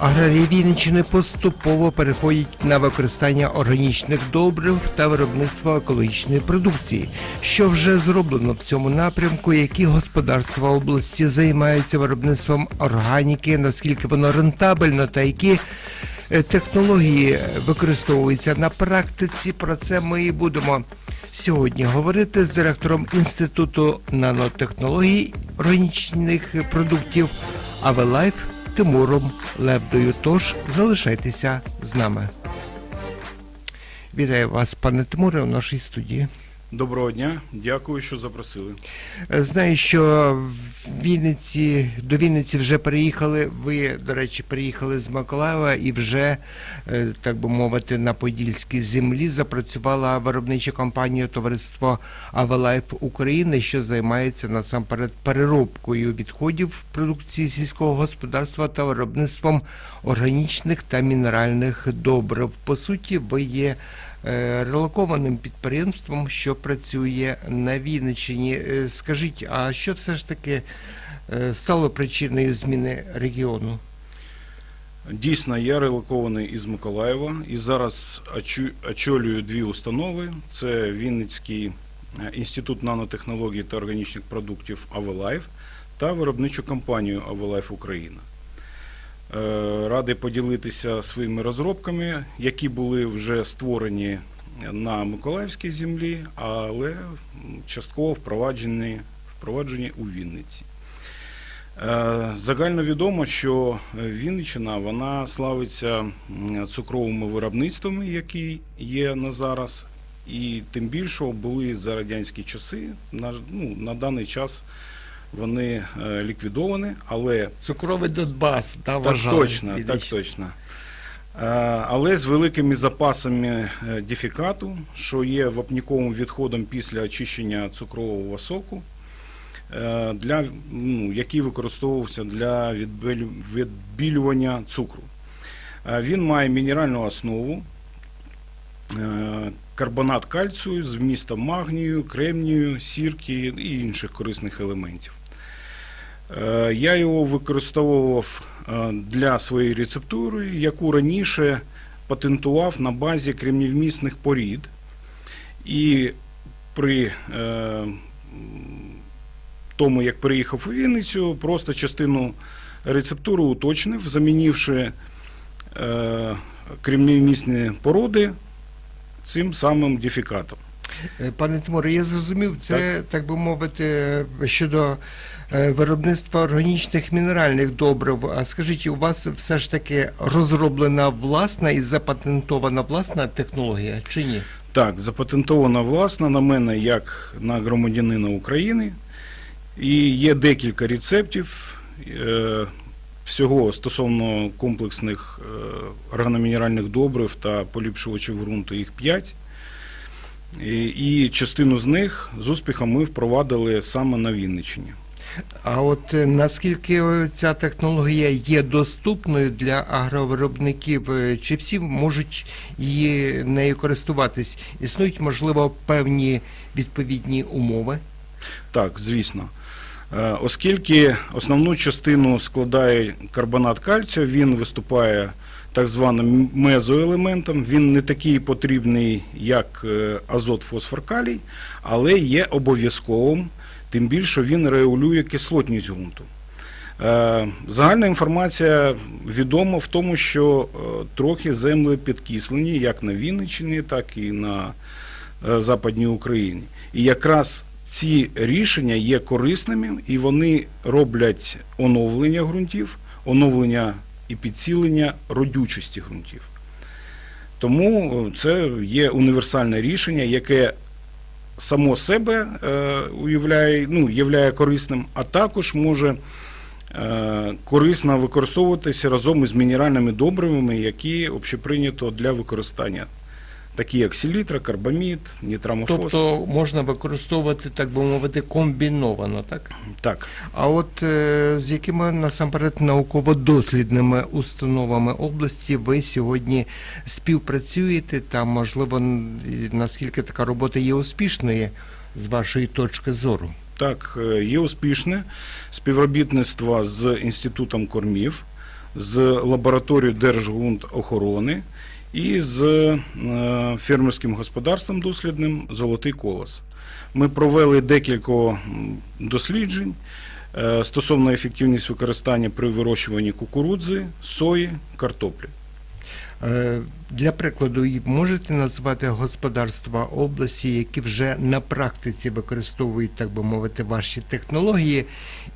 Аграрії Вінниччини поступово переходять на використання органічних добрив та виробництво екологічної продукції. Що вже зроблено в цьому напрямку? Які господарства області займаються виробництвом органіки? Наскільки воно рентабельно та які е, технології використовуються на практиці? Про це ми і будемо сьогодні говорити з директором інституту нанотехнологій органічних продуктів Авелайф Тимуром Левдою. Тож залишайтеся з нами. Вітаю вас, пане Тимуре, у нашій студії. Доброго дня, дякую, що запросили. Е, Знаю, що Вінниці до Вінниці вже переїхали. Ви, до речі, приїхали з Миколаєва і вже, е, так би мовити, на Подільській землі запрацювала виробнича компанія Товариство Авелайф України, що займається насамперед переробкою відходів продукції сільського господарства та виробництвом органічних та мінеральних добрив. По суті, ви є релокованим підприємством, що працює на Вінниччині. Е, Скажіть, а що все ж таки е, стало причиною зміни регіону? Дійсно, я релокований із Миколаєва і зараз очолюю дві установи: це Вінницький е, інститут нанотехнологій та органічних продуктів Авелайф та виробничу компанію Авелайф Україна. Е, Радий поділитися своїми розробками, які були вже створені на Миколаївській землі, але частково впроваджені, впроваджені у Вінниці. Е, Загально відомо, що Вінниччина вона славиться цукровими виробництвами, які є на зараз, і тим більше були за радянські часи. На, ну, на даний час вони е, ліквідовані, але Цукровий Донбас, та так точно, так точно. Е, Але з великими запасами е, дефікату, що є вапніковим відходом після очищення цукрового соку, для, ну, який використовувався для відбілювання цукру. Він має мінеральну основу, карбонат кальцію з вмістом магнію, кремнію, сірки і інших корисних елементів. Е, Я його використовував е, для своєї рецептури, яку раніше патентував на базі кремнівмісних порід. І при е, тому, як приїхав у Вінницю, просто частину рецептури уточнив, замінивши кремнівмісні породи цим самим дефікатом. Е, Пане Тимуре, я зрозумів, це, так, би мовити, е, щодо е, виробництва органічних мінеральних добрив. А скажіть, у вас все ж таки розроблена власна і запатентована власна технологія чи ні? Так, запатентована власна на мене як на громадянина України. І є декілька рецептів всього стосовно комплексних органомінеральних добрив та поліпшувачів ґрунту, їх 5. І, частину з них з успіхом ми впровадили саме на Вінниччині. А от е, наскільки ця технологія є доступною для агровиробників, е, чи всі можуть її нею користуватись? Існують, можливо, певні відповідні умови? Так, звісно. Е, Оскільки основну частину складає карбонат кальцію, він виступає так званим мезоелементом. Він не такий потрібний, як е, азот, фосфор, калій, але є обов'язковим, тим більше він регулює кислотність ґрунту. Е, Загальна інформація відома в тому, що е, трохи землі підкислені як на Вінниччині, так і на Западній Україні. І якраз ці рішення є корисними і вони роблять оновлення ґрунтів, оновлення і підсилення родючості ґрунтів. Тому е, це є універсальне рішення, яке само себе е, уявляє, ну, являє корисним, а також може е, корисно використовуватися разом із мінеральними добривами, які общеприйнято для використання такі як селітра, карбамід, нітрамофос. Тобто можна використовувати, так би мовити, комбіновано, так? Так. А от е, з якими насамперед науково-дослідними установами області ви сьогодні співпрацюєте та, можливо, наскільки така робота є успішною з вашої точки зору? Так, е, є успішне співробітництво з Інститутом кормів, з лабораторією Держґрунтохорони і з е, фермерським господарством дослідним Золотий колос. Ми провели декілька досліджень е, стосовно ефективність використання при вирощуванні кукурудзи, сої, картоплі. Е, Для прикладу, можете назвати господарства області, які вже на практиці використовують, так би мовити, ваші технології,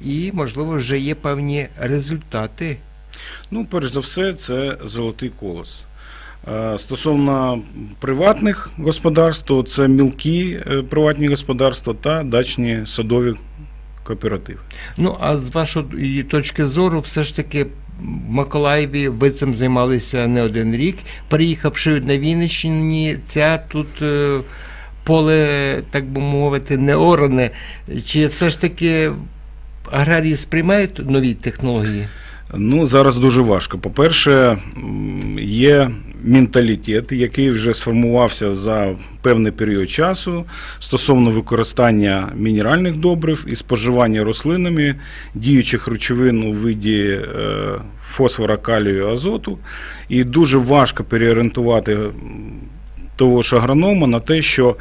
і, можливо, вже є певні результати. Ну, перш за все, це золотий колос. Е, Стосовно приватних господарств, то це мілкі е, приватні господарства та дачні садові кооперативи. Ну, а з вашої точки зору, все ж таки. В Миколаєві ви цим займалися не один рік. Приїхавши на Вінниччині, ця тут е, поле, так би мовити, не оране. Чи все ж таки аграрії сприймають нові технології? Ну, зараз дуже важко. По-перше, є менталітет, який вже сформувався за певний період часу стосовно використання мінеральних добрив і споживання рослинами діючих речовин у виді е, фосфора, калію, азоту. І дуже важко переорієнтувати того ж агронома на те, що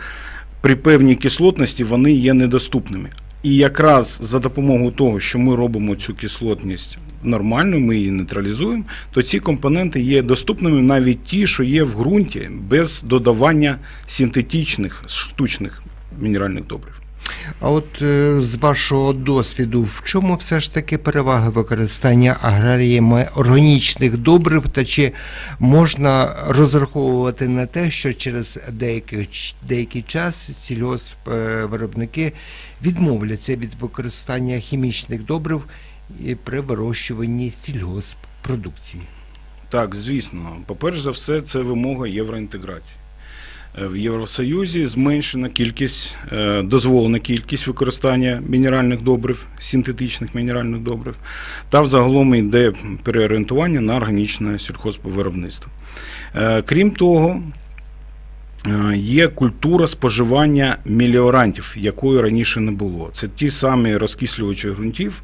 при певній кислотності вони є недоступними. І якраз за допомогою того, що ми робимо цю кислотність нормальною, ми її нейтралізуємо, то ці компоненти є доступними навіть ті, що є в ґрунті, без додавання синтетичних штучних мінеральних добрив. А от е, з вашого досвіду, в чому все ж таки перевага використання аграріями органічних добрив, та чи можна розраховувати на те, що через деякий, деякий час сільгоспвиробники відмовляться від використання хімічних добрив при вирощуванні сільгосппродукції? Так, звісно. По-перше за все, це вимога євроінтеграції. Е, В Євросоюзі зменшена кількість, е, дозволена кількість використання мінеральних добрив, синтетичних мінеральних добрив, та взагалом йде переорієнтування на органічне сільхозвиробництво. Е, Крім того, є культура споживання меліорантів, якої раніше не було. Це ті самі розкислювачі ґрунтів,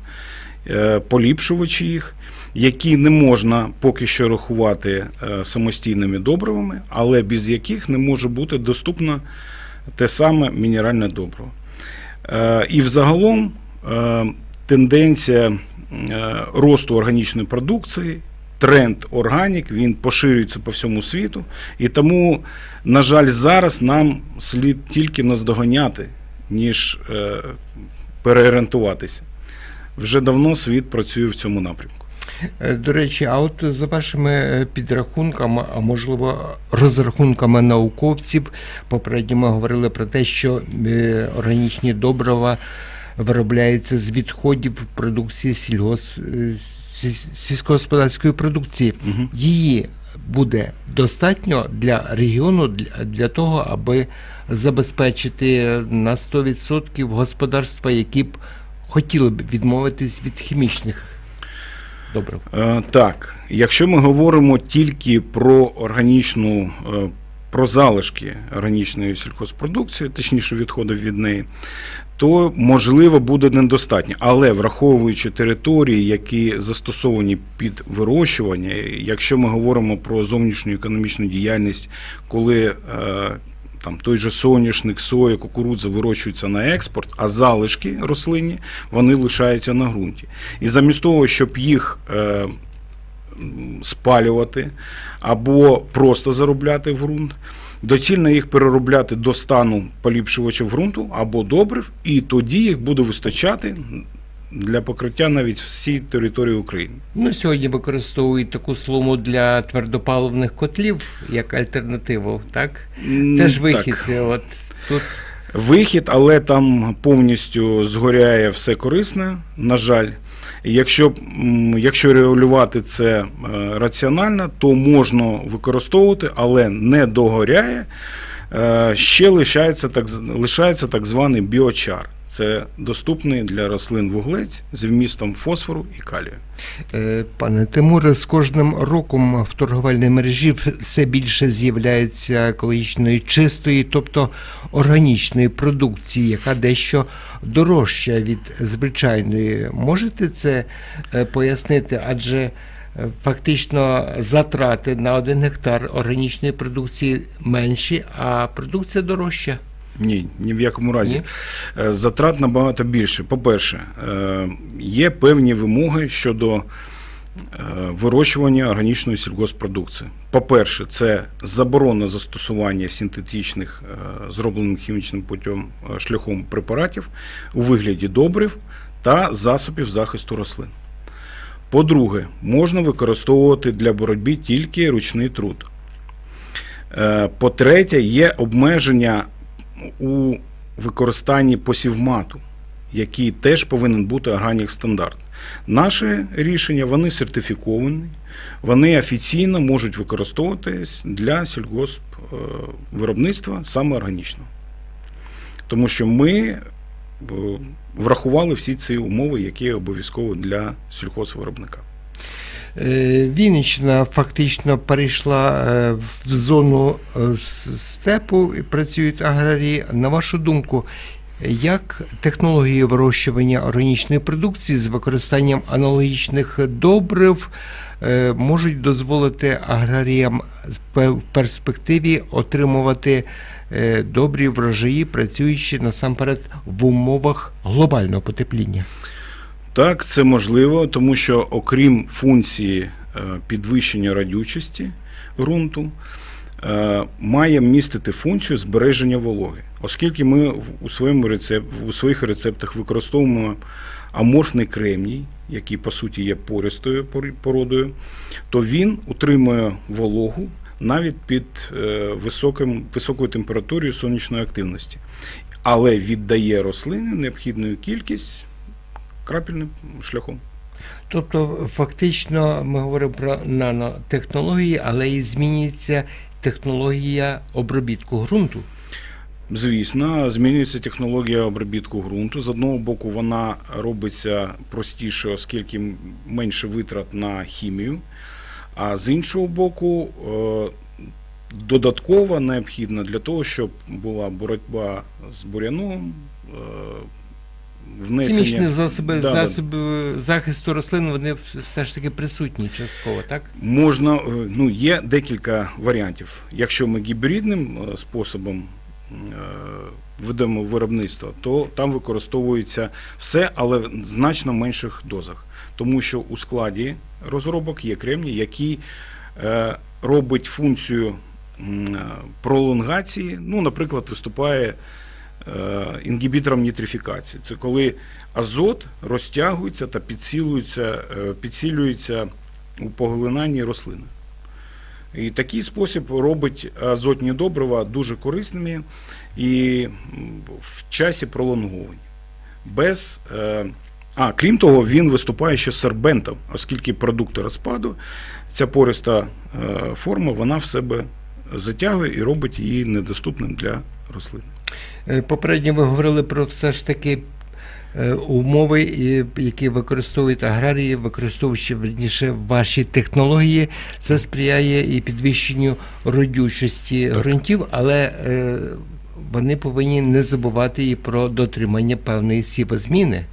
поліпшувачі їх, які не можна поки що рахувати е, самостійними добривами, але без яких не може бути доступно те саме мінеральне добриво. Е, І взагалом е, тенденція е, росту органічної продукції, тренд органік, він поширюється по всьому світу. І тому, на жаль, зараз нам слід тільки наздоганяти, ніж е, переорієнтуватися. Вже давно світ працює в цьому напрямку. Е, До речі, а от за вашими е, підрахунками, а можливо розрахунками науковців, попередньо ми говорили про те, що е, органічні добрива виробляються з відходів продукції сільгос... сільськогосподарської продукції. Угу. Її буде достатньо для регіону для, для того, аби забезпечити на 100% господарства, які б хотіли б відмовитись від хімічних добрив. Е, Так, якщо ми говоримо тільки про органічну, е, про залишки органічної сільхозпродукції, точніше відходів від неї, то можливо буде недостатньо. Але враховуючи території, які застосовані під вирощування, якщо ми говоримо про зовнішню економічну діяльність, коли е, там той же соняшник, соя, кукурудза вирощуються на експорт, а залишки рослинні вони лишаються на ґрунті. І замість того, щоб їх е, спалювати або просто заробляти в ґрунт, доцільно їх переробляти до стану поліпшувачів ґрунту або добрив, і тоді їх буде вистачати для покриття навіть всій території України. Ну, сьогодні використовують таку слому для твердопаливних котлів як альтернативу, так? Теж вихід. е, От тут Вихід, але там повністю згоряє все корисне, на жаль. Якщо, якщо регулювати це е, раціонально, то можна використовувати, але не догоряє. Е, Ще лишається так, лишається так званий біочар. Це доступний для рослин вуглець з вмістом фосфору і калію. Е, Пане Тимуре, з кожним роком в торговельній мережі все більше з'являється екологічної чистої, тобто органічної продукції, яка дещо дорожча від звичайної. Можете це е, пояснити? Адже е, фактично затрати на один гектар органічної продукції менші, а продукція дорожча. Ні, ні в якому разі. Ні? Е, Затрат набагато більше. По-перше, е, є певні вимоги щодо е, вирощування органічної сільгоспродукції. По-перше, це заборона застосування синтетичних, зроблених хімічним путем шляхом препаратів у вигляді добрив та засобів захисту рослин. По-друге, можна використовувати для боротьби тільки ручний труд. По-третє, є обмеження у використанні посівмату, який теж повинен бути органік стандарт. Наші рішення вони сертифіковані, вони офіційно можуть використовуватись для сільгосп е, саме органічного. Тому що ми е, врахували всі ці умови, які обов'язкові для сільхозвиробника. Е, Вінниччина фактично перейшла е, в зону е, степу і працюють аграрії. На вашу думку, як технології вирощування органічної продукції з використанням аналогічних добрив можуть дозволити аграріям в перспективі отримувати добрі врожаї, працюючи насамперед в умовах глобального потепління? Так, це можливо, тому що окрім функції е, підвищення радючості ґрунту, е, має містити функцію збереження вологи. Оскільки ми у, своєму рецеп, у своїх рецептах використовуємо аморфний кремній, який по суті є пористою породою, то він утримує вологу навіть під е, високим, високою температурою сонячної активності, але віддає рослини необхідну кількість крапельним шляхом. Тобто, фактично, ми говоримо про нанотехнології, але і змінюється технологія обробітку ґрунту. Звісно, змінюється технологія обробітку ґрунту. З одного боку, вона робиться простіше, оскільки менше витрат на хімію. А з іншого боку, е, додатково необхідно для того, щоб була боротьба з буряном, е, внесення. Хімічні засоби, Да, да. засоби захисту рослин вони все ж таки присутні частково, так? Можна, е, ну, є декілька варіантів. Якщо ми гібридним е, способом е, ведемо виробництво, то там використовується все, але в значно менших дозах. Тому що у складі розробок є кремній, який робить функцію пролонгації, ну, наприклад, виступає інгібітором нітрифікації. Це коли азот розтягується та підсилюється, е, підсилюється у поглинанні рослини. І такий спосіб робить азотні добрива дуже корисними і в часі пролонговані. Без, е, а, крім того, він виступає ще сербентом, оскільки продукти розпаду, ця пориста е, форма вона в себе затягує і робить її недоступним для рослин. Е, Попередньо ви говорили про все ж таки е, умови, які використовують аграрії, використовуючи верніше ваші технології. Це сприяє і підвищенню родючості Так. ґрунтів, але е, вони повинні не забувати і про дотримання певної сівозміни.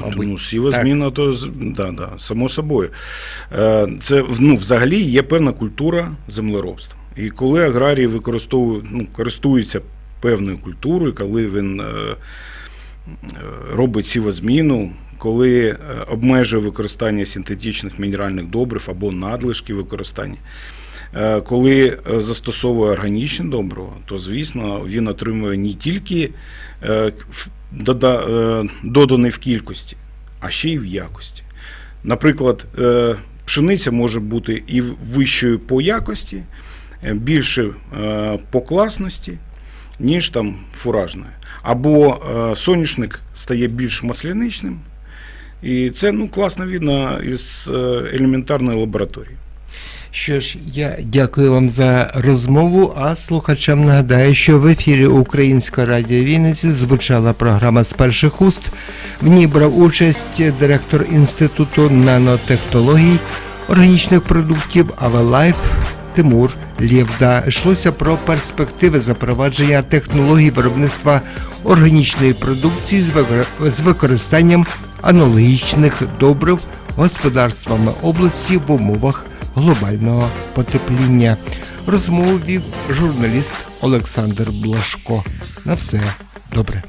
Мабуть, Ну, сіва зміна, то да, да, само собою. Це ну, взагалі є певна культура землеробства. І коли аграрії використовують, ну, користуються певною культурою, коли він е, е, робить сівозміну, коли е, обмежує використання синтетичних мінеральних добрив або надлишки використання. Коли застосовує органічне добриво, то звісно він отримує не тільки доданий в кількості, а ще й в якості. Наприклад, пшениця може бути і вищою по якості, більше по класності, ніж там фуражною. або е, соняшник стає більш масляничним. І це ну, класно видно із е, елементарної лабораторії. Що ж, я дякую вам за розмову. А слухачам нагадаю, що в ефірі Українського радіо Вінниці звучала програма з перших уст. В ній брав участь директор інституту нанотехнологій органічних продуктів Авелайф Тимур Лєвда. Йшлося про перспективи запровадження технологій виробництва органічної продукції з використанням аналогічних добрив господарствами області в умовах глобального потепління. Розмову вів журналіст Олександр Блашко. На все добре.